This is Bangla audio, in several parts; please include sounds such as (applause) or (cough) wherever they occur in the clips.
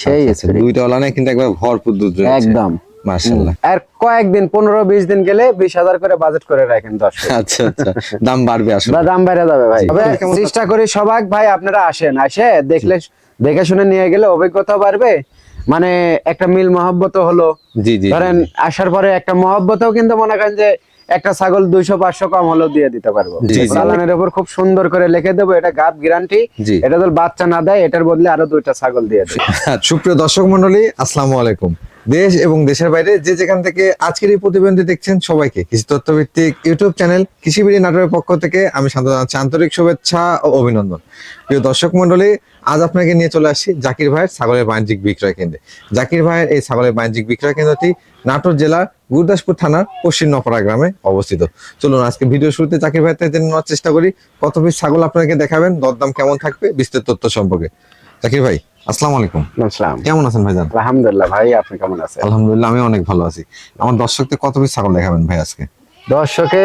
সেই আচ্ছা, spirit। দুইটা ওলানে কিন্তু একবার ভরপুর দুধ একদম। মাশাআল্লাহ। আর কয়েকদিন পনেরো বিশ দিন গেলে বিশ হাজার করে বাজেট করে রাখেন দশ আচ্ছা আচ্ছা। দাম বাড়বে আসলে। দাম বেড়ে যাবে ভাই। তবে চেষ্টা করি সবাই ভাই আপনারা আসেন। আসে দেখলে দেখে শুনে নিয়ে গেলে অভিজ্ঞতা বাড়বে। মানে একটা মিল মহব্বত হলো। জি জি ধরেন আসার পরে একটা মহব্বতও কিন্তু মনে করেন যে একটা ছাগল দুইশো পাঁচশো কম হলেও দিয়ে দিতে পারব। চালানের উপর খুব সুন্দর করে লিখে দেবো এটা গাব গ্যারান্টি। এটা তো বাচ্চা না দেয় এটার বদলে আরও দুইটা ছাগল দিয়ে দেয় সুপ্রিয় দর্শক মন্ডলী আসসালামু আলাইকুম। দেশ এবং দেশের বাইরে যে যেখান থেকে আজকের এই প্রতিবেদনটি দেখছেন সবাইকে, কৃষি তথ্যভিত্তিক ইউটিউব চ্যানেল কৃষিবিড়ি নাটোরের পক্ষ থেকে আমি শান্ত জানাচ্ছি আন্তরিক শুভেচ্ছা ও অভিনন্দন। প্রিয় দর্শক মন্ডলী আজ আপনাকে নিয়ে চলে আসছি জাকির ভাইয়ের ছাগলের বাণিজ্যিক বিক্রয় কেন্দ্রে। জাকির ভাইয়ের এই ছাগলের বাণিজ্যিক বিক্রয় কেন্দ্রটি নাটোর জেলার গুরদাসপুর থানার পশ্চিম নপরা গ্রামে অবস্থিত। চলুন আজকে ভিডিও শুরুতে জাকির ভাইয়ের জেনে নেওয়ার চেষ্টা করি, কত পিস ছাগল আপনাকে দেখাবেন, দরদাম কেমন থাকবে বিস্তারিত তথ্য সম্পর্কে। জাকির ভাই আসসালামু আলাইকুম। আসসালাম। কেমন আছেন ভাইজান? আলহামদুলিল্লাহ ভাই আপনি কেমন আছেন? আলহামদুলিল্লাহ আমি অনেক ভালো আছি। আমার দর্শকদের কত পিস ছাগল দেখাবেন ভাই আজকে? দর্শকে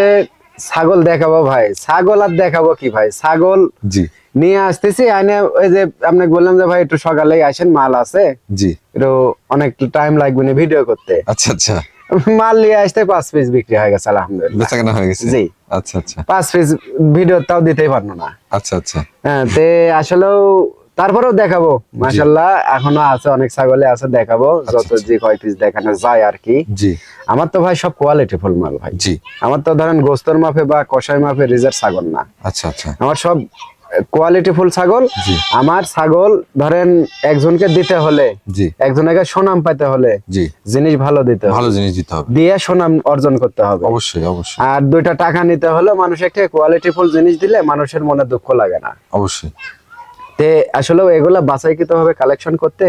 ছাগল দেখাবো ভাই। ছাগল আর দেখাবো কি ভাই? ছাগল জি। নিয়ে আসতেছি আইনে ওই যে আপনাকে বললাম যে ভাই একটু সকালেই আসেন মাল আছে। জি। একটু অনেক টাইম লাগবে না ভিডিও করতে। আচ্ছা আচ্ছা। মাল নিয়ে আসতে পাঁচ পিস বিক্রি হয়ে গেছে আলহামদুলিল্লাহ। বেচা কেনা হয়ে গেছে? জি। আচ্ছা আচ্ছা। পাঁচ পিস ভিডিও তাও দিতেই পারব না। আচ্ছা আচ্ছা। হ্যাঁ তে আসলেও তারপরেও দেখাবো। মাশাল্লাহ এখনও আছে অনেক ছাগলে আছে দেখাবো। যত আচ্ছা। যে কয় পিস দেখানো যায় আর কি। জি। আমার তো ভাই সব কোয়ালিটি ফুল মাল ভাই। জি। আমার তো ধরেন গোস্তর মাপে বা কষাই মাপে রিজার্ভ ছাগল না। আচ্ছা আচ্ছা। আমার সব কোয়ালিটি ফুল ছাগল আমার ছাগল ধরেন একজনকে দিতে হলে জি। একজনকে সুনাম পাইতে হলে জি। জিনিস ভালো দিতে হবে। ভালো জিনিস দিতে হবে। দিয়ে সুনাম অর্জন করতে হবে। অবশ্যই অবশ্যই। আর দুইটা টাকা নিতে হলে মানুষ একটা কোয়ালিটি ফুল জিনিস দিলে মানুষের মনে দুঃখ লাগে না। অবশ্যই। তে আসলে এগুলা বাছাইকৃত ভাবে কালেকশন করতে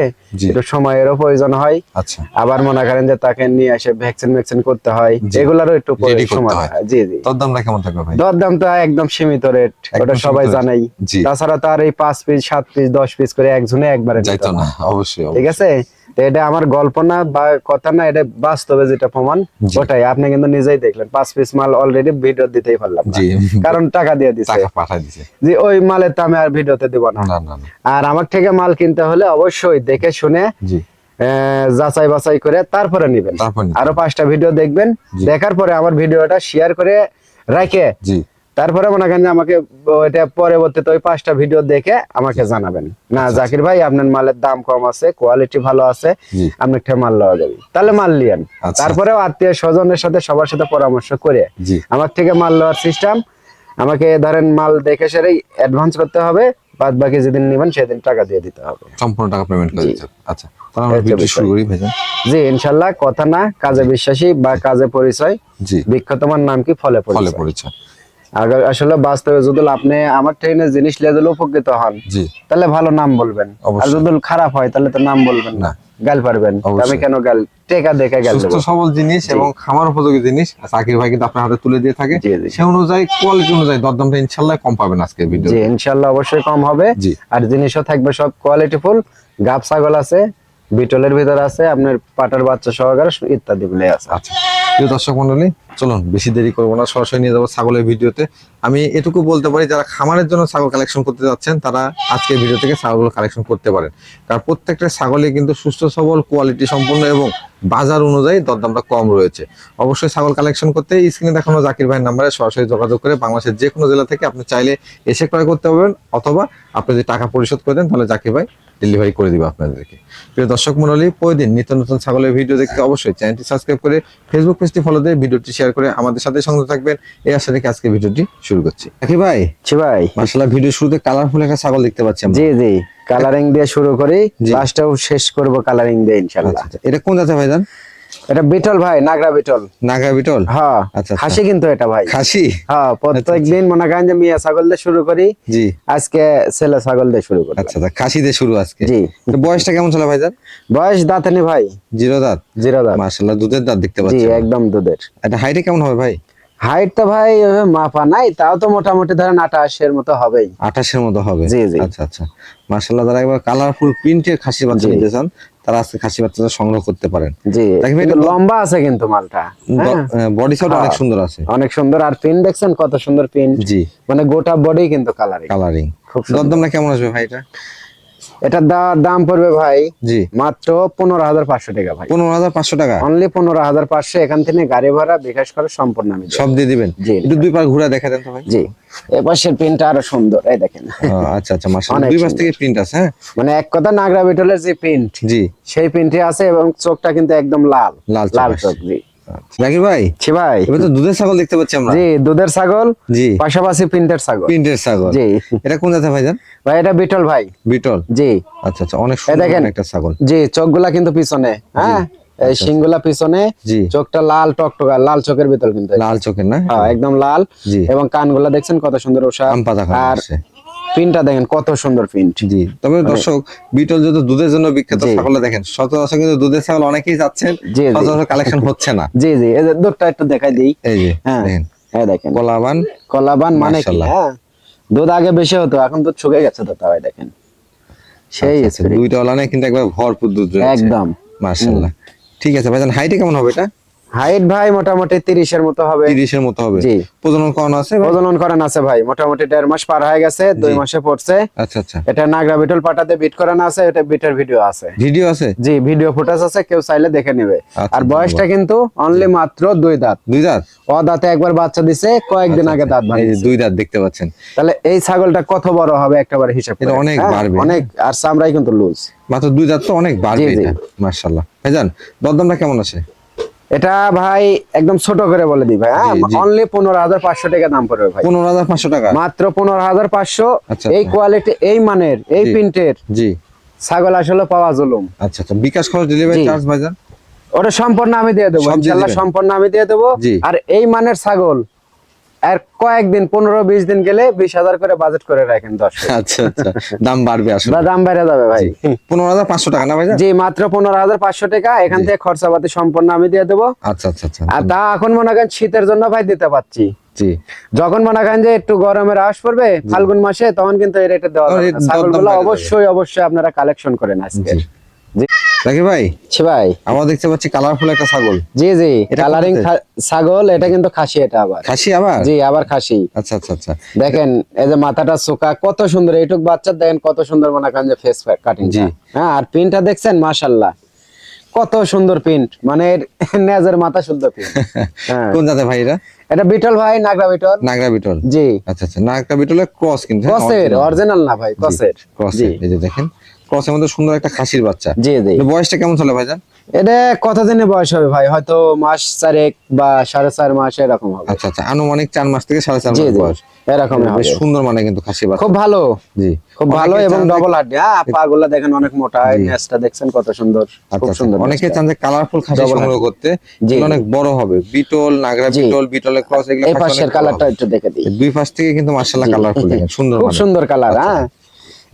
একটু সময়েরও প্রয়োজন হয়। আচ্ছা। আবার মনে করেন যে তাকে নিয়ে এসে ভ্যাকসিন ভ্যাকসিন করতে হয়। এগুলারও একটু সময়। জি জি। দরদামটা কেমন থাকবে ভাই? দরদামটা একদম সীমিত রেট ওটা সবাই। জানাই। তাছাড়া তার এই পাঁচ পিস সাত পিস দশ পিস করে একজনে একবারে যাইতো না। অবশ্যই ঠিক আছে? এটা আমার গল্প না বা কথা না এটা বাস্তবে যেটা প্রমাণ ওটাই। আপনি কিন্তু নিজেই দেখলেন পাঁচ পিস মাল অলরেডি ভিডিও দিতেই পারলাম কারণ টাকা দিয়ে দিছে। যে ওই মালের তো আমি আর ভিডিওতে দিব না। আর আমার থেকে মাল কিনতে হলে অবশ্যই দেখে শুনে আহ, যাচাই বাছাই করে তারপরে নিবেন। আরও পাঁচটা ভিডিও দেখবেন। দেখার পরে আমার ভিডিওটা শেয়ার করে রাখে জি। তারপরে মনে করেন আমাকে ওইটা পরবর্তীতে ওই পাঁচটা ভিডিও দেখে আমাকে জানাবেন। না জাকির ভাই আপনার মালের দাম কম আছে কোয়ালিটি ভালো আছে আপনি একটা মাল লওয়া যাবে। তাহলে মাল লিয়েন আচ্ছা। তারপরেও আত্মীয় স্বজনের সাথে সবার সাথে পরামর্শ করে। আমার থেকে মাল লওয়ার সিস্টেম আমাকে ধরেন মাল দেখে সেরেই অ্যাডভান্স করতে হবে বাদ বাকি যেদিন নেবেন সেদিন টাকা দিয়ে দিতে হবে। সম্পূর্ণ টাকা পেমেন্ট করে দিতে। আচ্ছা তাহলে আমরা ভিডিও শুরু করি ভাইজান। জি ইনশাল্লাহ কথা না কাজে বিশ্বাসী বা কাজে পরিচয় জি। বিখ্যাত তোমার নাম কি? ফলে ফলে পরিচয়। পরিচয়। আগে আসলে বাস্তবে যদি আপনি আমার ট্রেনে জিনিস নিয়ে যদি উপকৃত হন তাহলে ভালো নাম বলবেন। আর যদি খারাপ হয় তাহলে তো নাম বলবেন না। গাল পারবেন। আমি কেন গাল টেকা দেখে গাল সুস্থ সবল জিনিস এবং খামার উপযোগী জিনিস। সাকির ভাই কিন্তু আপনার হাতে তুলে দিয়ে থাকে। সে অনুযায়ী কোয়ালিটি অনুযায়ী দরদামটা ইনশাল্লাহ কম পাবেন আজকে ভিডিও জি ইনশাল্লাহ অবশ্যই কম হবে। আর জিনিসও থাকবে সব কোয়ালিটি ফুল। গাব ছাগল আছে বিটলের ভিতর আছে আপনার পাটার বাচ্চা সহকারে ইত্যাদি গুলো আছে। আচ্ছা। প্রিয় দর্শক মন্ডলী, চলুন, বেশি দেরি করব না, সরাসরি নিয়ে যাব ছাগলের ভিডিওতে। আমি এটুকু বলতে পারি, যারা খামারের জন্য ছাগল কালেকশন করতে যাচ্ছেন, তারা আজকের ভিডিও থেকে ছাগলগুলো কালেকশন করতে পারেন। কারণ প্রত্যেকটা ছাগলই কিন্তু সুস্থ, সবল কোয়ালিটি সম্পূর্ণ এবং বাজার অনুযায়ী দরদামটা কম রয়েছে। অবশ্যই ছাগল কালেকশন করতে স্ক্রিনে দেখানো জাকির ভাইয়ের নাম্বারে সরাসরি যোগাযোগ করে বাংলাদেশের যে কোনো জেলা থেকে আপনি চাইলে এসে ক্রয় করতে পারবেন, অথবা আপনি যদি টাকা পরিশোধ করে দেন, তাহলে জাকির ভাই ডেলিভারি করে দিবে আপনাদেরকে। প্রিয় দর্শক মন্ডলী প্রতিদিন নিত্য নতুন ছাগলের ভিডিও দেখতে অবশ্যই চ্যানেলটি সাবস্ক্রাইব করে ফেসবুক পেজটি ফলো দিয়ে ভিডিওটি শেয়ার করে আমাদের সাথে সংযুক্ত থাকবেন। এই আশা রেখে আজকে ভিডিওটি শুরু করছি। আকি ভাই? জি ভাই। মাসাল্লাহ ভিডিও শুরুতে কালারফুল একটা ছাগল দেখতে পাচ্ছি আমরা। জি জি। কালারিং দিয়ে শুরু করি। লাস্টটাও শেষ করব কালারিং দিয়ে ইনশাআল্লাহ। আচ্ছা, আচ্ছা। এটা কোন জাতের ভাই জান? এটা বিটল ভাই নাগরা বিটল। নাগা বিটল? হ্যাঁ আচ্ছা, আচ্ছা। খাসি কিন্তু এটা ভাই। খাসি? হ্যাঁ প্রত্যেক দিন মনে করেন যে মিয়া ছাগল দিয়ে শুরু করি জি। আজকে ছেলে ছাগল দিয়ে শুরু করি আচ্ছা আচ্ছা খাসি দিয়ে শুরু আজকে? জি। বয়সটা কেমন চলে ভাই বয়স বয়স নেই ভাই। জিরো দাঁত? জিরো দাঁত। মাসাল্লাহ দুধের দাঁত দেখতে জি পাচ্ছি একদম দুধের। এটা হাইটে কেমন হবে ভাই? হাইট তো ভাই মাপা নাই তাও তো মোটামুটি ধরেন আটাশের মতো হবেই। আঠাশের মতো হবে? জি, জি। আচ্ছা আচ্ছা। মাসাল্লাহ যারা একবার কালারফুল প্রিন্টের খাসি বাচ্চা। নিতে চান তারা আজকে খাসি বাচ্চাটা সংগ্রহ করতে পারেন। জি এটা- লম্বা আছে কিন্তু মালটা হ্যাঁ, বডি সাইড অনেক হ্যাঁ। সুন্দর আছে। অনেক সুন্দর আর পিন দেখছেন কত সুন্দর পিন জি। মানে গোটা বডি কিন্তু কালারিং কালারিং খুব সুন্দর। দরদামটা কেমন আসবে ভাই এটা? এটার দাম পড়বে ভাই জি। মাত্র পনেরো হাজার পাঁচশো টাকা ভাই। পনেরো হাজার পাঁচশো টাকা? অনলি পনেরো হাজার পাঁচশো এখান থেকে গাড়ি ভাড়া বিকাশ করে সম্পূর্ণ আমি সব দিয়ে দিবেন? জি। একটু দুই পার ঘুরে দেখা দেন তো ভাই। জি। এ পাশের প্রিন্টটা আরও সুন্দর এই দেখেন। আচ্ছা আচ্ছা মাশাআল্লাহ। দুই পাশ থেকে প্রিন্ট আছে হ্যাঁ? মানে এক কথা নাগরা বিটলের যে প্রিন্ট জি। সেই প্রিন্টে আছে এবং চোখটা কিন্তু একদম লাল। লাল চোখ লাল। চোখ জি। জাকির ভাই ছি ভাই। এবার তো দুধের ছাগল দেখতে পাচ্ছি আমরা। জি দুধের ছাগল জি। পাশাপাশি প্রিন্টের ছাগল। প্রিন্টের ছাগল। জি। এটা কোন জাতের ভাইজান ভাই এটা বিটল ভাই। বিটল? জি। আচ্ছা আচ্ছা অনেক। সুন্দর একটা ছাগল। জি চোখগুলা কিন্তু পিছনে হ্যাঁ? এই শিংগুলা পিছনে জি। চোখটা লাল টকটকা লাল চোখের ভিতর কিন্তু। লাল চোখের না? হ্যাঁ, একদম লাল। জি। এবং কানগুলা দেখছেন কত সুন্দর ওষা আর দেখেন কত সুন্দর পিন জি তবে দর্শক বিটল যদি দুধের জন্য বিখ্যাত। ছাগল দেখেন সচরাচর কিন্তু দুধের ছাগল অনেকেই যাচ্ছেন। সচরাচর কালেকশন হচ্ছে না। জি জি এই দুধটা একটু দেখাই দিই। এই যে হ্যাঁ দেখেন কলাবান কলাবান মানে কি? হ্যাঁ দুধ আগে বেশি হতো এখন দুধ শুকে গেছে তো তাই দেখেন। সেই আচ্ছা, আচ্ছা। দুইটা ওলানে কিন্তু একবার ভরপুর দুধ রয়েছে। একদম। মাশাআল্লাহ। ঠিক আছে ভাইজান হাইটে কেমন হবে এটা? হাইট ভাই মোটামুটি তিরিশের মতো হবে। তিরিশের মতো হবে। জি। প্রজনন করানো আছে? প্রজনন করেন আছে ভাই। মোটামুটি দেড় মাস পার হয়ে গেছে দুই মাসে পড়ছে। আচ্ছা আচ্ছা। এটা নাগরা বিটল পাটাতে বিট করানো আছে এটা বিটের ভিডিও আছে। ভিডিও আছে? জি ভিডিও ফুটেজ আছে কেউ চাইলে দেখে নেবে। আচ্ছা, আর বয়সটা কিন্তু অনলি মাত্র দুই দাঁত। দুই দাঁত? ও দাঁতে একবার বাচ্চা দিছে কয়েকদিন আগে দাঁত এই যে ভাঙিয়েছে দুই দাঁত দেখতে পাচ্ছেন। তাহলে এই ছাগলটা কত বড় হবে একবারে হিসাব এটা। অনেক হ্যাঁ, বাড়বে। অনেক আর চামড়াই কিন্তু লুজ মাত্র দুই দাঁত তো অনেক বাড়বে। মাশাআল্লাহ। ভাইজান দরদামটা কেমন আছে? এটা ভাই একদম ছোট করে বলে দিই ভাই হ্যাঁ। অনলি পনেরো হাজার পাঁচশো টাকা দাম পড়বে ভাই। পনেরো হাজার পাঁচশো টাকা? মাত্র পনেরো হাজার পাঁচশো। আচ্ছা, এই আচ্ছা। কোয়ালিটি এই মানের এই প্রিন্টের জি। ছাগল আসলে পাওয়া জুলুম। আচ্ছা আচ্ছা। বিকাশ খরচ ডেলিভারি। চার্জ ভাইজান? ওটা সম্পূর্ণ আমি দিয়ে দেবো ইনশাল্লাহ সম্পূর্ণ আমি দিয়ে দেবো। আর এই মানের ছাগল আর কয়েকদিন পনেরো বিশ দিন গেলে বিশ হাজার করে বাজেট করে রাখেন দশ আচ্ছা আচ্ছা। দাম বাড়বে আসলে। দাম বেড়ে যাবে ভাই। পনেরো হাজার পাঁচশো টাকা না ভাইজান জি মাত্র পনেরো হাজার পাঁচশো টাকা। এখান থেকে খরচাপাতি সম্পূর্ণ আমি দিয়ে দেবো। আচ্ছা আচ্ছা আচ্ছা। আর তা এখন মনে করেন শীতের জন্য ভাই দিতে পারছি। জি। যখন মনে করেন যে একটু গরমের আশ পড়বে ফাল্গুন মাসে তখন কিন্তু এই রেটে দেওয়া ছাগলগুলো অবশ্যই অবশ্যই আপনারা কালেকশন করেন আজকে। জি। রাখি ভাই? ছি ভাই। আমরা দেখতে পাচ্ছি কালারফুল একটা ছাগল। জি জি কালারিং ছাগল এটা কিন্তু খাসি এটা আবার। খাসি আবার? জি আবার খাসি। আচ্ছা আচ্ছা আচ্ছা। দেখেন এই যে মাথাটা কত সুন্দর। এইটুক বাচ্চা দেখেন কত সুন্দর মনে করেন যে ফেস কাটিং জি। হ্যাঁ আর পিনটা দেখছেন? কত সুন্দর প্রিন্ট মানে নেজের মাথা সুন্দর প্রিন্ট (laughs) হ্যাঁ। কোন জাতের ভাই এটা? এটা বিটল ভাই নাগরা বিটল। নাগরা বিটল। জি। আচ্ছা আচ্ছা। নাগরা বিটলের ক্রস কিন্তু হ্যাঁ, কসের অরিজিনাল না ভাই কসের ক্রস জি। এই যে দেখেন। ক্রসের মধ্যে সুন্দর একটা খাসির বাচ্চা। জি জি। বয়সটা কেমন চলে ভাইজান? এটা কতদিনের বয়স হবে ভাই? হয়তো মাস চারেক বা সাড়ে চার মাস এরকম হবে। আচ্ছা আচ্ছা। আনুমানিক চার মাস থেকে সাড়ে চার মাস বয়স। এরকম বেশ সুন্দর মানে কিন্তু খাসি বাচ্চা। খুব ভালো। জি। খুব ভালো এবং ডবল হাড্ডি হ্যাঁ পা গুলা দেখেন অনেক মোটা। নেসটা দেখছেন কত সুন্দর। আচ্ছা, খুব আচ্ছা। সুন্দর অনেকে। চান যে কালারফুল খাসি সংগ্রহ করতে। অনেক বড় হবে। বিটল নাগরা বিটল বিটলের ক্রস এগুলো এই পাশের কালারটা একটু দেখে দিই। দুই পাশ থেকে কিন্তু মার্শাল্লাহ জি। কালারফুল দেখেন সুন্দর খুব। সুন্দর কালার আচ্ছা, হ্যাঁ।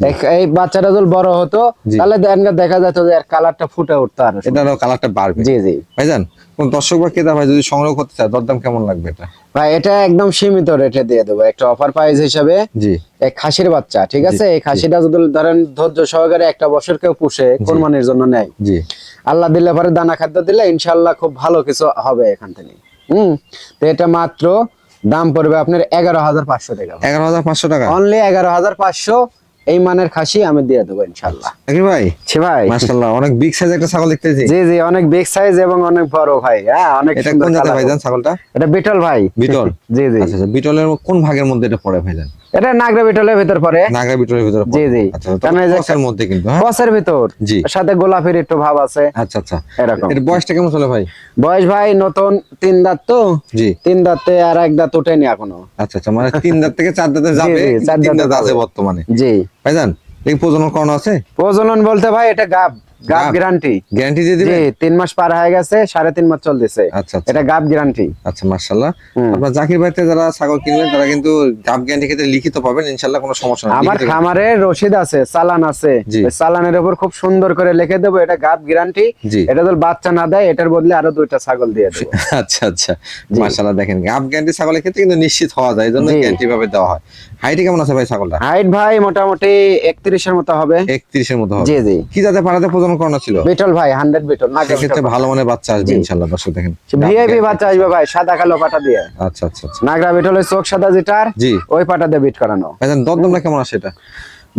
এই- বাচ্চাটা যদি বড় হতো তাহলে দেখা- যেত যে এর কালারটা ফুটে উঠতো আর এটারও কালারটা বাড়বে। জি জি। ভাইজান কোন দর্শক বা ক্রেতা ভাই যদি সংগ্রহ করতে চায় দরদাম কেমন লাগবে এটা? ভাই এটা একদম সীমিত রেটে দিয়ে দেবো। একটা অফার প্রাইস হিসাবে জি। এই খাসির বাচ্চা ঠিক আছে? এই খাসিটা যদি ধরেন ধৈর্য সহকারে একটা বছর কেউ পুষে কোরবানির জন্য নেয়। জি। আল্লাহ দিলে পরে দানা খাদ্য দিলে ইনশাল্লাহ খুব ভালো কিছু হবে এখান থেকে। হুম? তো এটা মাত্র দাম পড়বে আপনার এগারো হাজার পাঁচশো টাকা। এগারো হাজার পাঁচশো টাকা। অনলি এগারো হাজার পাঁচশো এই মানের খাসি আমি দিয়ে দেবো ইনশাল্লাহ ভাই? ছি ভাই। মার্শাল্লাহ অনেক বিগ সাইজ একটা ছাগল দেখতেছি। জি জি অনেক বিগ সাইজ এবং অনেক বড় ভাই। হ্যাঁ অনেক এটা কোন জাতের। ভাইজান ছাগলটা? এটা বিটল ভাই। বিটল। জি জি। আচ্ছা আচ্ছা বিটলের কোন ভাগের মধ্যে এটা পড়ে ভাইজান এটা নাগরা বিটলের ভিতর পরে নাগরা বিটলের ভিতরে জি, জি। আচ্ছা কারণ এই যে- ক্রসের মধ্যে কিন্তু হ্যাঁ? কসের ভিতর। জি। সাথে গোলাপের একটু ভাব আছে। আচ্ছা আচ্ছা। এরকম। এর বয়সটা কেমন চলে ভাই? বয়স ভাই নতুন তিন দাঁত তো। জি। তিন দাঁতে আর এক দাঁত ওঠেনি এখনও। আচ্ছা আচ্ছা মানে তিন দাঁত থেকে চার দাঁতে যাবে। চার দাঁত আছে বর্তমানে। জি। ভাইজান দেখি প্রজনন করানো আছে? প্রজনন বলতে ভাই এটা গাব। গাব? গ্যারান্টি গ্যারান্টি দিয়ে জি দিবে তিন মাস পার হয়ে গেছে সাড়ে তিন মাস চলতেছে। আচ্ছা আচ্ছা। এটা গাব গ্যারান্টি আচ্ছা মার্শাল্লাহ হুম। আপনার জাকির ভাইতে যারা ছাগল কিনবেন তারা কিন্তু গাব গ্যারান্টি ক্ষেত্রে লিখিত পাবেন ইনশাল্লাহ কোনো সমস্যা নেই। আমার খামারে রসিদ আছে চালান আছে। চালানের উপর খুব সুন্দর করে লিখে দেবো এটা গাব গ্যারান্টি এটা যদি বাচ্চা না দেয় এটার বদলে আরও দুইটা ছাগল দিয়ে দেবো। (laughs) আচ্ছা আচ্ছা। মার্শাল্লাহ দেখেন গাব গ্যারান্টি ছাগলের ক্ষেত্রে কিন্তু নিশ্চিত হওয়া যায় এই জন্য জি। গ্যারান্টি ভাবে দেওয়া হয়। হাইটে কেমন আছে ভাই ছাগলটা? হাইট ভাই মোটামুটি একত্রিশের মতো হবে। একত্রিশের মতো হবে। জি জি। কি যাতে পাড়াতে প্রজনন করানো ছিল? বিটল ভাই হান্ড্রেড বিটল সেক্ষেত্রে ভালো মানের বাচ্চা আসবে জি। দর্শক দেখেন ভিআইপি বাচ্চা আসবে ভাই সাদা কালো পাটা দিয়ে। আচ্ছা আচ্ছা আচ্ছা। নাগরা বিটলের চোখ সাদা যেটার জি। ওই পাটা দিয়ে বিট করানো। ভাইজান দরদামটা কেমন আসে এটা?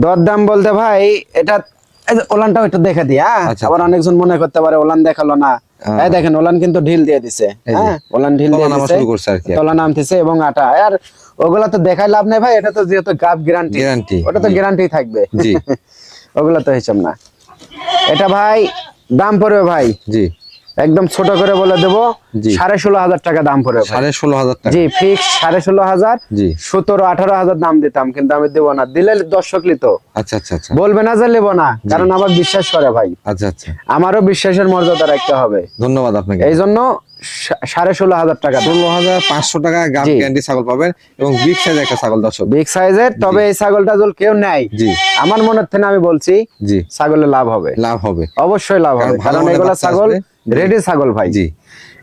দরদাম বলতে ভাই এটা ওলানটাও একটু দেখে দিই হ্যাঁ? আবার অনেকজন মনে করতে পারে ওলান দেখাল না। হ্যাঁ। এই দেখেন ওলান কিন্তু ঢিল দিয়ে দিছে হ্যাঁ? ওলান ঢিল দিয়ে দিছে শুরু করছে আর কি তলা নামতেছে এবং আটা। আর ওগুলা তো দেখাই লাভ নেই ভাই এটা তো যেহেতু গাপ গ্যারান্টি ওটা তো গ্যারান্টি থাকবে। জি। (laughs) ওগুলা তো হিসাব না। এটা ভাই দাম পড়বে ভাই। জি। একদম ছোট করে বলে দেবো সাড়ে ষোলো হাজার টাকা দাম পড়বে সাড়ে ষোলো হাজার জি ফিক্স সাড়ে ষোলো হাজার জি। সতেরো আঠারো হাজার দাম দিতাম কিন্তু আমি দেবো না। দিলে দর্শক লিত আচ্ছা আচ্ছা আচ্ছা। বলবে না যে নেব না কারণ আমার বিশ্বাস করে ভাই। আচ্ছা আচ্ছা। আমারও বিশ্বাসের মর্যাদা রাখতে হবে। ধন্যবাদ আপনাকে। এই জন্য সাড়ে ষোলো হাজার টাকা। ষোলো হাজার পাঁচশো টাকা জি। গ্যারান্টি ছাগল পাবেন এবং বিগ সাইজ একটা ছাগল দর্শক। বিগ সাইজের তবে এই ছাগলটা যদি কেউ নেয় জি। আমার মনের থেকে আমি বলছি জি। ছাগলে লাভ হবে। লাভ হবে। অবশ্যই লাভ হবে। ভালো কারণ এগুলা ছাগল রেডি ছাগল ভাই। জি।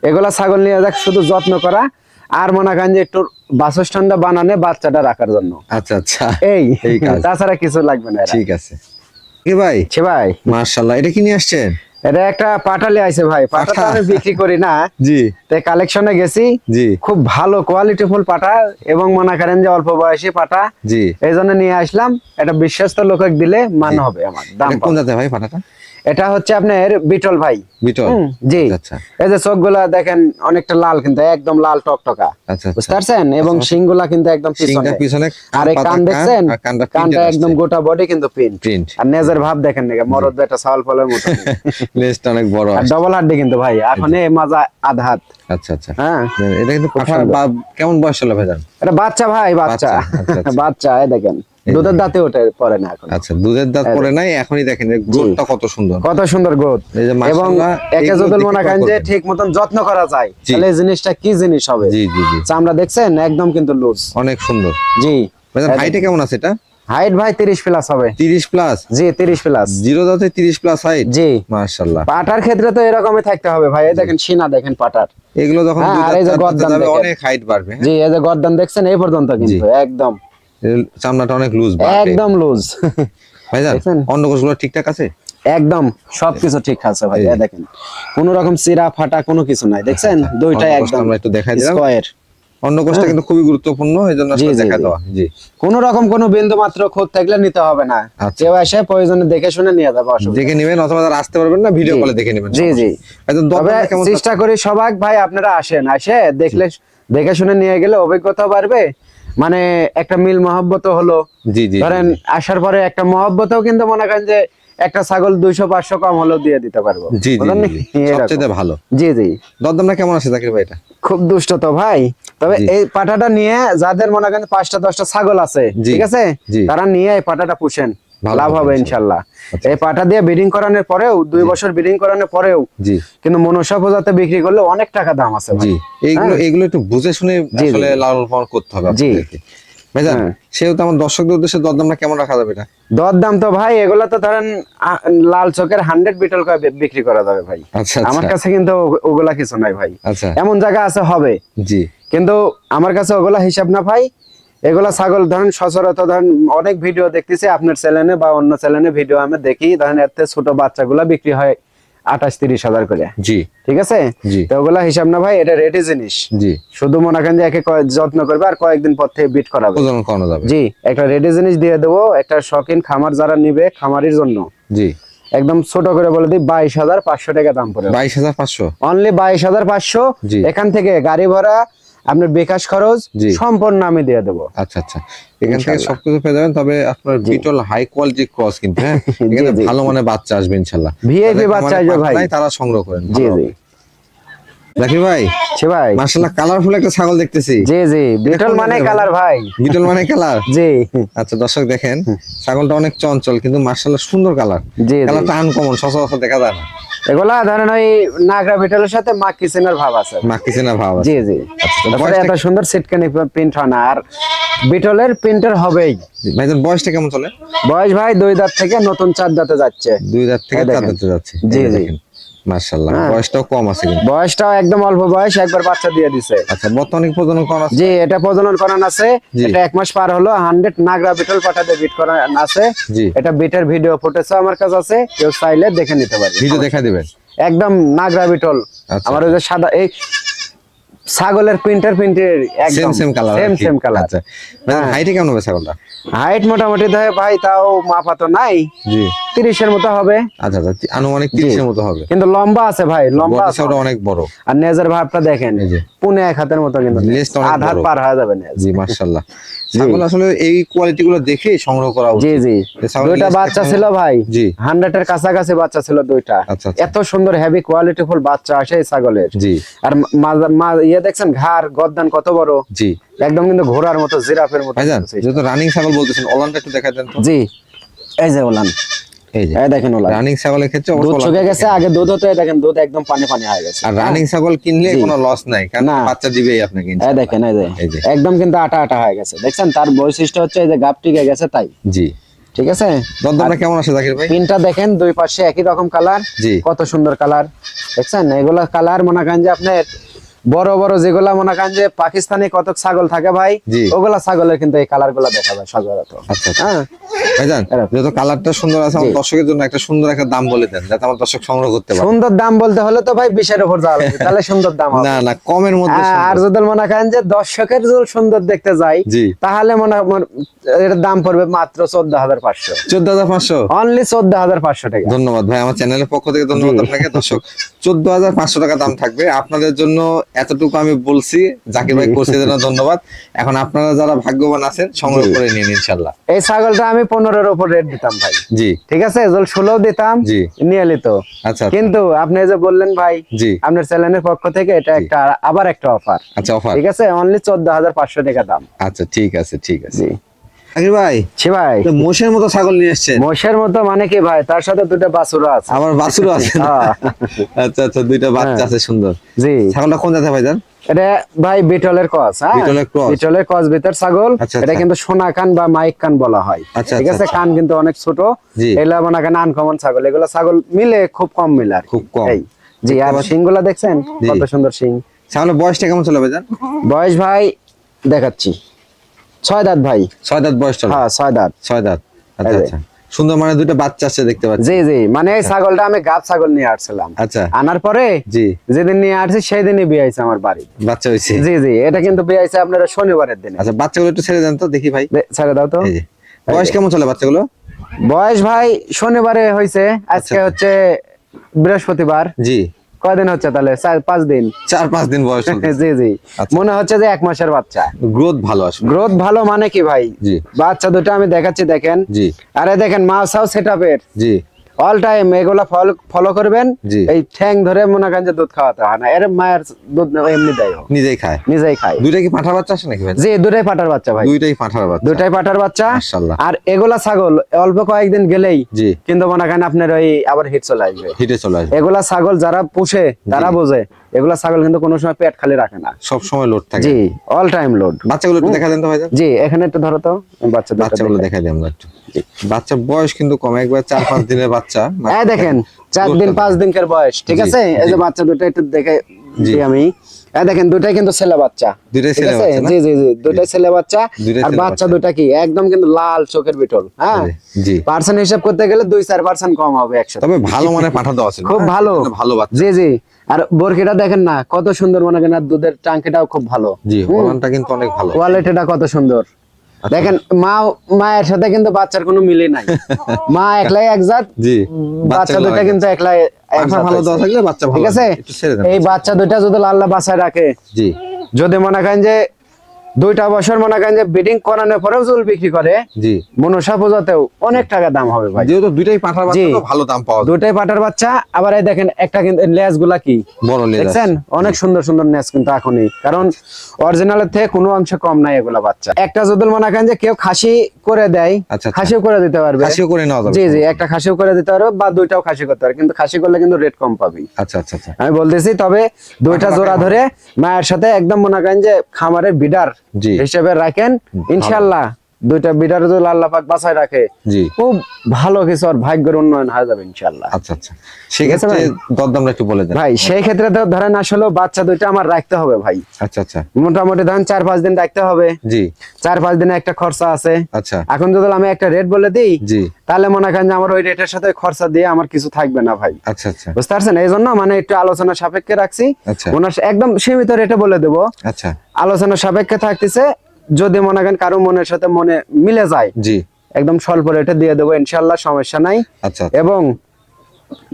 এগুলা ছাগল নিয়ে দেখ শুধু যত্ন করা। আর মনে করেন যে একটু বাসস্ট্যান্ডটা বানানে বাচ্চাটা রাখার জন্য। আচ্ছা আচ্ছা। এই। এই তাছাড়া কিছু লাগবে না ঠিক আছে। কি ভাই? ছে ভাই। মার্শাল্লাহ এটা কি নিয়ে আসছেন? এটা একটা পাটালি আছে ভাই পাটা আমি বিক্রি করি না। (laughs) জি। তাই কালেকশনে গেছি। জি। খুব ভালো কোয়ালিটি ফুল পাটা এবং মনে করেন যে অল্প বয়সী পাটা। জি। এই জন্য নিয়ে আসলাম। এটা বিশ্বস্ত লোক দিলে মান হবে আমার দাম কোন ভাই পাটাটা? এটা হচ্ছে আপনার বিটল ভাই। বিটল? জি। আচ্ছা। এই যে চোখ দেখেন অনেকটা লাল কিন্তু একদম লাল টকটকা। আচ্ছা বুঝতে পারছেন? এবং শিংগুলা কিন্তু একদম পিছনে। পিছনে আর এই কান দেখছেন? কানটা একদম গোটা বডি কিন্তু পিন প্রিন্ট আর নেজের ভাব দেখেন নাকি? মরদ একটা চাউল ফলের মতো। (laughs) লেজটা অনেক বড় আর। ডবল হাড্ডি কিন্তু ভাই এখন এই মাজা আধ হাত। আচ্ছা আচ্ছা। হ্যাঁ। এটা কিন্তু কেমন বয়স হলো ভাইজান? এটা বাচ্চা ভাই বাচ্চা। বাচ্চা, আচ্ছা, আচ্ছা। এই দেখেন। দুধের দাঁতে ওঠে না এখন। আচ্ছা দুধের দাঁত নাই এখনই দেখেন গ্রোথটা কত সুন্দর। কত সুন্দর গ্রোথ। এবং একে মনে করেন যে ঠিক মতন যত্ন করা যায় তাহলে এই জিনিসটা কি জিনিস হবে? জি জি জি। চামড়া দেখছেন একদম কিন্তু লুজ অনেক সুন্দর। জি। হাইটে কেমন আছে এটা? হাইট ভাই তিরিশ প্লাস হবে। তিরিশ প্লাস জি তিরিশ প্লাস জিরো দাঁতে তিরিশ প্লাস হাইট জি। মার্শাল্লাহ পাটার ক্ষেত্রে তো এরকমই থাকতে হবে ভাই। এই দেখেন সিনা দেখেন পাটার। এগুলো যখন হ্যাঁ, দেখেন। অনেক হাইট বাড়বে হ্যাঁ? জি এই যে গর্দান দেখছেন এই পর্যন্ত কিন্তু একদম। চামড়াটা অনেক লুজ একদম লুজ ভাইজান? অন্ডকোষগুলো ঠিকঠাক আছে? একদম সবকিছু ঠিক আছে ভাই দেখেন। কোন রকম চিরা ফাটা কোনো কিছু নাই দেখছেন? দুইটাই একদম আমরা একটু দেখাই দিলাম। স্কোয়ার অন্ডকোষটা কিন্তু খুবই গুরুত্বপূর্ণ এই জন্য দেখা জি। দেওয়া। জি। কোন রকম কোনো বিন্দু মাত্র খোঁজ থাকলে নিতে হবে না। আচ্ছা। কেউ এসে প্রয়োজনে দেখে শুনে নিয়ে যাবে অসুবিধা দেখে নেবেন অথবা যারা আসতে পারবেন না ভিডিও কলে দেখে নেবেন জি জি। একদম তবে চেষ্টা করি সবাই ভাই আপনারা আসেন। আসে দেখলে দেখে শুনে নিয়ে গেলে অভিজ্ঞতা বাড়বে। মানে একটা মিল মহব্বত হলো। জি জি ধরেন আসার পরে একটা মহব্বতও কিন্তু মনে করেন যে একটা ছাগল দুইশো পাঁচশো কম হলেও দিয়ে দিতে পারব। জি। সবচেয়ে ভালো। জি জি। দরদামটা কেমন আছে জাকির ভাই এটা? খুব দুষ্ট তো ভাই। তবে এই পাটাটা নিয়ে যাদের মনে করেন পাঁচটা দশটা ছাগল আছে ঠিক আছে? তারা নিয়ে এই পাটাটা পুষেন। লাভ হবে ইনশাল্লাহ। ইনশাল্লাহ। এই পাটা দিয়ে ব্রিডিং করানোর পরেও দুই বছর ব্রিডিং করানোর পরেও জি। কিন্তু মনসা পূজাতে বিক্রি করলে অনেক টাকা দাম আছে জি। এইগুলো এইগুলো একটু বুঝে শুনে আসলে জি। লালন পালন করতে হবে জি। ভাইজান হ্যাঁ। সেহেতু আমার দর্শকদের উদ্দেশ্যে দরদামটা কেমন রাখা যাবে এটা? দর দাম তো ভাই এগুলো তো ধরেন লাল চোখের হান্ড্রেড বিটল করে বিক্রি করা যাবে ভাই। আচ্ছা আমার আচ্ছা কাছে কিন্তু ওগুলা কিছু নাই ভাই। আচ্ছা। এমন জায়গা আছে হবে। জি। কিন্তু আমার কাছে ওগুলা হিসাব না ভাই এগুলা ছাগল ধরেন সচরাচর ধরেন অনেক ভিডিও দেখতেছি আপনার চ্যানেলে বা অন্য চ্যানেলে ভিডিও আমি দেখি ধরেন এতে ছোট বাচ্চাগুলা বিক্রি হয় আঠাশ তিরিশ হাজার করে। জি। ঠিক আছে? তো ওগুলা হিসাব না ভাই এটা রেডি জিনিস। জি। শুধু মনে করেন যে একে যত্ন করবে আর কয়েকদিন পর থেকে বিট করাবে। জি একটা রেডি জিনিস দিয়ে দেবো একটা শখিন খামার যারা নিবে খামারির জন্য। জি। একদম ছোট করে বলে দিই বাইশ হাজার পাঁচশো টাকা দাম পড়ে। বাইশ হাজার পাঁচশো? অনলি বাইশ হাজার পাঁচশো। এখান থেকে গাড়ি ভাড়া আপনার বিকাশ খরচ সম্পূর্ণ আমি দিয়ে দেবো। আচ্ছা আচ্ছা। এখান থেকে সবকিছু পেয়ে যাবেন তবে আপনার বিটল হাই কোয়ালিটি ক্রস কিন্তু হ্যাঁ? (laughs) এখানে ভালো মানে বাচ্চা আসবে ইনশাল্লাহ। ভিআইপি বাচ্চা আসবে ভাই। তারা সংগ্রহ করেন জি জি। জাকির ভাই সে ভাই। মার্শাল্লাহ কালারফুল একটা ছাগল দেখতেছি। জি জি। বিটল মানে কালার ভাই। বিটল মানে কালার (laughs) জি। আচ্ছা দর্শক দেখেন ছাগলটা অনেক চঞ্চল কিন্তু মার্শাল্লাহ সুন্দর কালার কালারটা আনকমন সচরাচর দেখা যায় না। এগুলা ধরেন ওই নাগরা বিটলের সাথে মা কিচেনের ভাব আছে। মাকিছে না ভাব আছে। জি জি। তারপরে এত সুন্দর সিটকানি প্রিন্ট হয় না। আর বিটলের প্রিন্টার হবেই। ভাইজান বয়সটা কেমন চলে? বয়স ভাই দুই দাঁত থেকে নতুন চার দাঁতে যাচ্ছে। দুই দাঁত থেকে চার দাঁতে যাচ্ছে। জি, জি। হ্যাঁ। বয়সটাও কম আছে কিন্তু। বয়সটাও একদম অল্প বয়স একবার বাচ্চা দিয়ে দিছে। আচ্ছা বর্তমানে প্রজনন করা আছে? জি এটা প্রজনন করান আছে। এটা এক মাস পার হলো হান্ড্রেড নাগরা বিটল পাঠাতে বিট করান আছে। এটা বিটের ভিডিও ফুটেছে আমার কাছে আছে কেউ চাইলে দেখে নিতে পারে ভিডিও দেখা দিবেন? একদম নাগরা বিটল আচ্ছা। আমার ওই যে সাদা এই ছাগলের প্রিন্টার প্রিন্টের একদম same colour same same colour আচ্ছা। ভাইজান হাইটে কেমন হবে ছাগলটা? হাইট মোটামুটি ধরে ভাই তাও মাপা তো নাই। জি। তিরিশের মতো হবে। আচ্ছা আচ্ছা। আনুমানিক তিরিশের মতো হবে। কিন্তু লম্বা আছে ভাই লম্বা আছে। বডিটা অনেক বড়। আর নেজের ভাবটা দেখেন। পুনে এক হাতের মতো কিন্তু। আধ হাত পার হয়ে যাবে নেজ। জি মাশাআল্লাহ। (laughs) ছাগল আসলে এই কোয়ালিটি গুলো দেখে সংগ্রহ করা জি জি। দুইটা বাচ্চা ছিল ভাই। জি। হান্ড্রেড এর কাছাকাছি বাচ্চা ছিল দুইটা। আচ্ছা, আচ্ছা। এত সুন্দর হেভি কোয়ালিটি ফুল বাচ্চা আসে এই ছাগলের। জি। আর মা- দেখছেন ঘাড় গদ্দান কত বড়? জি। একদম কিন্তু ঘোড়ার মতো জিরাফের মতো ভাইজান যেহেতু রানিং ছাগল বলতেছেন ওলানটা একটু দেখা দেন তো। জি। এই যে ওলান। এই যে। দেখেন ওলান। রানিং ছাগলের ক্ষেত্রে দুধ শুকে গেছে আগে দুধ হতো দেখেন দুধ একদম পানি পানি হয়ে গেছে। আর রানিং ছাগল কিনলে কোনো লস নাই কারণ বাচ্চা দিবেই আপনাকে এই দেখেন এই যে। একদম কিন্তু আটা আটা হয়ে গেছে। দেখছেন তার বৈশিষ্ট্য হচ্ছে এই যে গাপ টিকে গেছে তাই। জি। ঠিক আছে? দরদামটা কেমন আছে জাকির ভাই? পিনটা দেখেন দুই পাশে একই রকম কালার জি। কত সুন্দর কালার দেখছেন এগুলা কালার মনে করেন যে আপনার বড় বড় যেগুলা মনে করেন যে পাকিস্তানি কত ছাগল থাকে ভাই ওগুলা ছাগলের কিন্তু এই কালারগুলা দেখা যায় সচরাচর। আচ্ছা আচ্ছা। হ্যাঁ। ভাইজান এরকম। যেহেতু কালারটা সুন্দর আছে আমার। দর্শকের জন্য একটা সুন্দর একটা দাম বলে দেন যাতে আমার দর্শক সংগ্রহ করতে পারে। সুন্দর দাম বলতে হলে তো ভাই বিশের উপর যাওয়া লাগবে, তাহলে সুন্দর দাম হবে। না না কমের মধ্যে হ্যাঁ, আর। যদি মনে করেন যে দর্শকের যদি সুন্দর দেখতে যাই তাহলে মনে এর দাম পড়বে মাত্র চোদ্দ হাজার পাঁচশো। চোদ্দ হাজার পাঁচশো? অনলি চোদ্দ হাজার পাঁচশো টাকা। ধন্যবাদ ভাই আমার চ্যানেলের পক্ষ থেকে ধন্যবাদ। আপনাকে দর্শক। চোদ্দ হাজার পাঁচশো টাকা দাম থাকবে। আপনাদের জন্য এতটুকু আমি বলছি। জাকির ভাই জি। করছে জন্য ধন্যবাদ। এখন আপনারা যারা ভাগ্যবান আছেন সংগ্রহ করে নিন ইনশাল্লাহ। এই ছাগলটা আমি পনেরোর উপর রেট দিতাম ভাই। জি। ঠিক আছে? যদি ষোলো দিতাম জি। নিয়ে নিত আচ্ছা। কিন্তু আপনি যে বললেন ভাই জি। আপনার চ্যানেলের পক্ষ থেকে এটা একটা আবার একটা অফার আচ্ছা অফার ঠিক আছে? অনলি চোদ্দ হাজার পাঁচশো টাকা দাম। আচ্ছা ঠিক আছে ঠিক আছে। জি ভাই ছি ভাই। মোষের মতো ছাগল নিয়ে এসছেন। মোষের মতো মানে কি ভাই? তার সাথে দুটো বাছুর আছে। আমার বাছুরও আছে হ্যাঁ। আচ্ছা আচ্ছা দুইটা বাচ্চা হ্যাঁ। আছে সুন্দর। জি। ছাগলটা কোন জাতে ভাইজান এটা ভাই বিটলের কস হ্যাঁ? বিটলের ভিতর ছাগল। আচ্ছা, এটা আচ্ছা। কিন্তু সোনা কান বা মাইক কান বলা হয়। আচ্ছা, ঠিক আছে? কান কিন্তু অনেক ছোট। জি। এগুলা মনে করেন আনকমন ছাগল। এগুলা ছাগল মিলে খুব কম মিলে আর খুব কম। জি আর। শিংগুলা দেখছেন? কত সুন্দর শিং। ছাগলের বয়সটা কেমন চলে ভাইজান বয়স ভাই দেখাচ্ছি। ছয় দাঁত ভাই। ছয় দাঁত বয়স চলে? হ্যাঁ ছয় দাঁত। ছয় দাঁত। আচ্ছা আচ্ছা। সুন্দর মানে দুটো বাচ্চা আছে দেখতে পাচ্ছি। জি জি। মানে ছাগলটা আমি গাব ছাগল নিয়ে আসছিলাম। আচ্ছা। আনার পরে জি। যেদিন নিয়ে আসছি সেই দিনই বিয়ে হয়েছে আমার বাড়ি। বাচ্চা হয়েছে? জি জি। এটা কিন্তু বিয়ে হয়েছে আপনার শনিবারের দিনে। আচ্ছা বাচ্চাগুলো একটু ছেড়ে দেন তো দেখি ভাই। ছেড়ে দাও তো। বয়স কেমন চলে বাচ্চাগুলো? বয়স ভাই শনিবারে হয়েছে। আজকে আচ্ছা। হচ্ছে বৃহস্পতিবার। জি। কয়দিন হচ্ছে তাহলে? চার পাঁচ দিন? চার পাঁচ দিন বয়স (laughs) জি জি। আচ্ছা। মনে হচ্ছে যে এক মাসের বাচ্চা। গ্রোথ ভালো আসবে। গ্রোথ ভালো মানে কি ভাই? জি। বাচ্চা দুটো আমি দেখাচ্ছি দেখেন। জি। আরে দেখেন মাউসাও সেট আপের জি। অল টাইম এগুলা ফলো ফলো করবেন। এই ঠ্যাং ধরে মনে করেন যে দুধ খাওয়াতে হয় না। এর মায়ের দুধ এমনি দেয় নিজেই খায়? নিজেই খায়। দুইটাই কি পাঁঠার বাচ্চা আছে নাকি ভাই? জি দুটাই পাটার বাচ্চা ভাই। দুইটাই পাঁঠার বাচ্চা। দুটাই পাটার বাচ্চা। মাশাআল্লাহ। আর এগুলা ছাগল অল্প কয়েকদিন গেলেই জি। কিন্তু মনে করেন আপনার ওই আবার হিট চলে আসবে। হিটে চলে আসবে। এগুলা ছাগল যারা পুষে তারা বোঝে। এগুলা ছাগল কিন্তু কোনো সময় পেট খালি রাখে না। সব সময় লোড থাকে। জি অল টাইম লোড বাচ্চাগুলো একটু দেখা দেন তো ভাইজান। জি এখানে একটু ধরো তো বাচ্চা বাচ্চাগুলো দেখে। দেখাই দিই আমরা একটু বাচ্চার বয়স কিন্তু কম একবার চার পাঁচ দিনের বাচ্চা। এই (laughs) দেখেন চার দিন পাঁচ দিনকার বয়স ঠিক আছে? এই যে বাচ্চা দুটো একটু দেখে। আমি। এই দেখেন দুটাই কিন্তু ছেলে বাচ্চা দুইটাই ঠিক ছেলে বাচ্চা জি জি জি দুটাই ছেলে বাচ্চা আর বাচ্চা বাচ্চা। দুটা কি? একদম কিন্তু লাল চোখের বিটল হ্যাঁ? জি পার্সেন্ট হিসাব করতে গেলে দুই চার পার্সেন্ট কম হবে একসাথে। তবে ভালো মানে পাঠা দেওয়া ছিল খুব ভালো। ভালো বাচ্চা। জি জি। আর বরকিটা দেখেন না কত সুন্দর মনে করেন আর দুধের টাঙ্কিটাও খুব ভালো। জি কিন্তু অনেক ভালো। কোয়ালিটিটা কত সুন্দর। আচ্ছা। দেখেন মা মায়ের সাথে কিন্তু বাচ্চার কোনো মিলে নাই। (laughs) মা একলাই এক জাত জি বাচ্চা দুটা কিন্তু একলাই এক ভালো। দেওয়া থাকলে বাচ্চা ভালো ঠিক আছে? এই বাচ্চা দুটা যদি আল্লাহ বাসায় রাখে জি। যদি মনে করেন যে দুইটা বছর মনে করেন যে বিডিং করানোর পরেও চুল বিক্রি করে। জি। মনসা পূজাতেও অনেক টাকা দাম হবে ভাই। যেহেতু দুইটাই পাঠার বাচ্চা তো ভালো দাম পাওয়া যায়। দুইটাই পাটার বাচ্চা আবার এই দেখেন একটা কিন্তু লেজগুলা কি? বড় লেজ দেখছেন? অনেক সুন্দর সুন্দর নেস কিন্তু এখনই। কারণ অরিজিনালের থেকে কোনো অংশ কম নাই এগুলা বাচ্চা। একটা যদি মনে করেন যে কেউ খাসি করে দেয় আচ্ছা, আচ্ছা। খাসিও করে দিতে পারবে। খাসিও করে নেওয়া যাবে। জি জি একটা খাসিও করে দিতে পারবে বা দুইটাও খাসি করতে পারবে। কিন্তু খাসি করলে কিন্তু রেট কম পাবি। আচ্ছা আচ্ছা আচ্ছা। আমি বলতেছি তবে দুইটা জোড়া ধরে মায়ের সাথে একদম মনে করেন যে খামারের বিডার। হিসেবে রাখেন ইনশাল্লাহ। দুইটা বিটার যদি আল্লাহ পাক বাঁচায় রাখে জি। খুব ভালো কিছু আর ভাগ্যের উন্নয়ন হয়ে যাবে ইনশাল্লাহ আচ্ছা আচ্ছা। সেক্ষেত্রে ভাই? দরদামটা একটু বলে দেন। ভাই সেই ক্ষেত্রে তো ধরেন আসলে বাচ্চা দুইটা আমার রাখতে হবে ভাই। আচ্ছা আচ্ছা। মোটামুটি ধরেন চার পাঁচ দিন রাখতে হবে। জি। চার পাঁচ দিনে একটা খরচা আছে। আচ্ছা। এখন যদি আমি একটা রেট বলে দিই জি। তাহলে মনে করেন যে আমার ওই রেটের সাথে খরচা দিয়ে আমার কিছু থাকবে না ভাই। আচ্ছা আচ্ছা। বুঝতে পারছেন? এই জন্য মানে একটু আলোচনা সাপেক্ষে রাখছি। আচ্ছা। ওনার একদম সীমিত রেটে বলে দেবো। আচ্ছা। আলোচনা সাপেক্ষে থাকতেছে। যদি মনে করেন কারও মনের সাথে মনে মিলে যায় জি। একদম স্বল্প রেটে দিয়ে দেবো ইনশাল্লাহ সমস্যা নাই। আচ্ছা এবং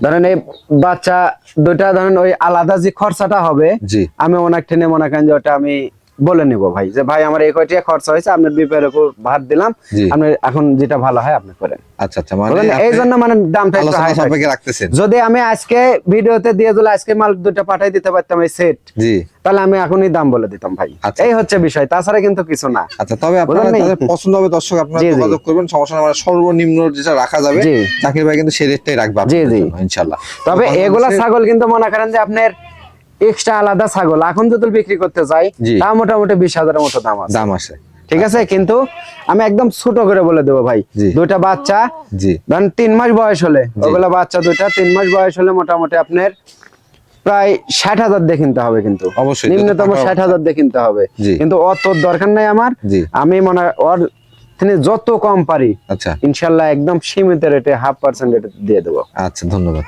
ধরেন এই বাচ্চা দুটা ধরেন ওই আলাদা যে খরচাটা হবে জি। আমি অনেক টেনে মনে করেন যে ওটা আমি বলে নিব ভাই যে ভাই আমার এই কয়টা খরচা হয়েছে আপনার বিপের উপর ভাত দিলাম। আপনি এখন যেটা ভালো হয় আপনি করেন। আচ্ছা আচ্ছা মানে এই জন্য মানে দামটা একটু আলোচনা হাই সাপেক্ষে রাখতেছেন। যদি আমি আজকে ভিডিওতে দিয়ে দিলে আজকে মাল দুটো পাঠাই দিতে পারতাম এই সেট জি। তাহলে আমি এখনই দাম বলে দিতাম ভাই। আচ্ছা। এই হচ্ছে বিষয় তাছাড়া কিন্তু কিছু না। আচ্ছা তবে আপনারা পছন্দ হবে দর্শক আপনারা। যোগাযোগ করবেন সমস্যা না মানে সর্বনিম্ন যেটা রাখা যাবে। জাকির ভাই কিন্তু সেই রেটটাই রাখবে জি। ইনশাআল্লাহ তবে এগুলা ছাগল কিন্তু মনে করেন যে আপনার এক্সট্রা আলাদা ছাগল। এখন যদি বিক্রি করতে যাই তা মোটামুটি বিশ হাজারের মতো দাম আছে। দাম আসে ঠিক আছে? কিন্তু আমি একদম ছোট করে বলে দেবো ভাই। দুইটা বাচ্চা জি। ধরেন তিন মাস বয়স হলে ওগুলো বাচ্চা দুইটা তিন মাস বয়স হলে মোটামুটি আপনার প্রায় ষাট হাজার দিয়ে কিনতে হবে কিন্তু। অবশ্যই, নিম্নতম ষাট হাজার দিয়ে কিনতে হবে। কিন্তু অত দরকার নাই আমার। আমি মনে ওর তিনি যত কম পারি আচ্ছা। ইনশাল্লাহ একদম সীমিত রেটে হাফ পার্সেন্ট রেটে দিয়ে দেবো। আচ্ছা ধন্যবাদ।